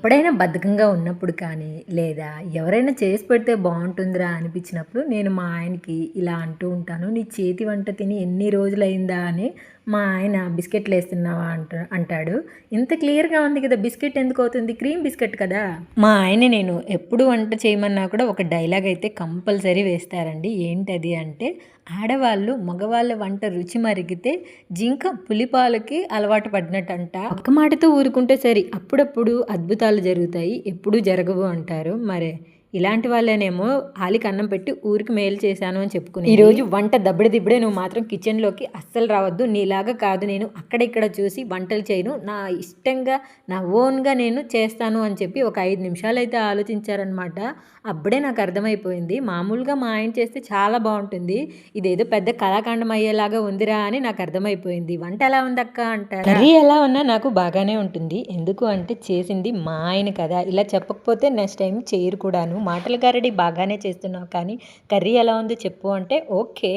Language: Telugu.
ఎప్పుడైనా బద్ధకంగా ఉన్నప్పుడు కానీ లేదా ఎవరైనా చేసి పెడితే బాగుంటుందిరా అనిపించినప్పుడు నేను మా ఆయనకి ఇలా అంటూ ఉంటాను నీ చేతి వంట తిని ఎన్ని రోజులైందా? అని మా ఆయన బిస్కెట్లు వేస్తున్నావా అంట అంటాడు. ఇంత క్లియర్గా ఉంది కదా బిస్కెట్ ఎందుకు అవుతుంది? క్రీమ్ బిస్కెట్ కదా. మా ఆయన నేను ఎప్పుడు వంట చేయమన్నా కూడా ఒక డైలాగ్ అయితే కంపల్సరీ వేస్తారండి. ఏంటది అంటే ఆడవాళ్ళు మగవాళ్ళ వంట రుచి మరిగితే జింక పులిపాలకి అలవాటు పడినట్టంట. ఒక్క మాటతో ఊరుకుంటే సరి అప్పుడప్పుడు అద్భుతాలు జరుగుతాయి ఎప్పుడూ జరగవు అంటారు. మరి ఇలాంటి వాళ్ళనేమో ఆలికి అన్నం పెట్టి ఊరికి మేలు చేశాను అని చెప్పుకుని ఈరోజు వంట దబ్బడి దిబ్బడే నువ్వు మాత్రం కిచెన్లోకి అస్సలు రావద్దు. నీలాగా కాదు నేను అక్కడిక్కడ చూసి వంటలు చేయను. నా ఇష్టంగా నా ఓన్గా నేను చేస్తాను అని చెప్పి ఒక ఐదు నిమిషాలు అయితే ఆలోచించారనమాట అప్పుడే నాకు అర్థమైపోయింది. మామూలుగా మా ఆయన చేస్తే చాలా బాగుంటుంది. ఇదేదో పెద్ద కళాకాండం అయ్యేలాగా ఉందిరా అని నాకు అర్థమైపోయింది. వంట ఎలా ఉంది అక్క అంటారు? కర్రీ ఎలా ఉన్నా నాకు బాగానే ఉంటుంది. ఎందుకు అంటే చేసింది మా ఆయన కదా. ఇలా చెప్పకపోతే నెక్స్ట్ టైం చేయరు కూడాను. మాటల గారడి బాగానే చేస్తున్నావు కానీ కర్రీ ఎలా ఉంది చెప్పు అంటే ఓకే.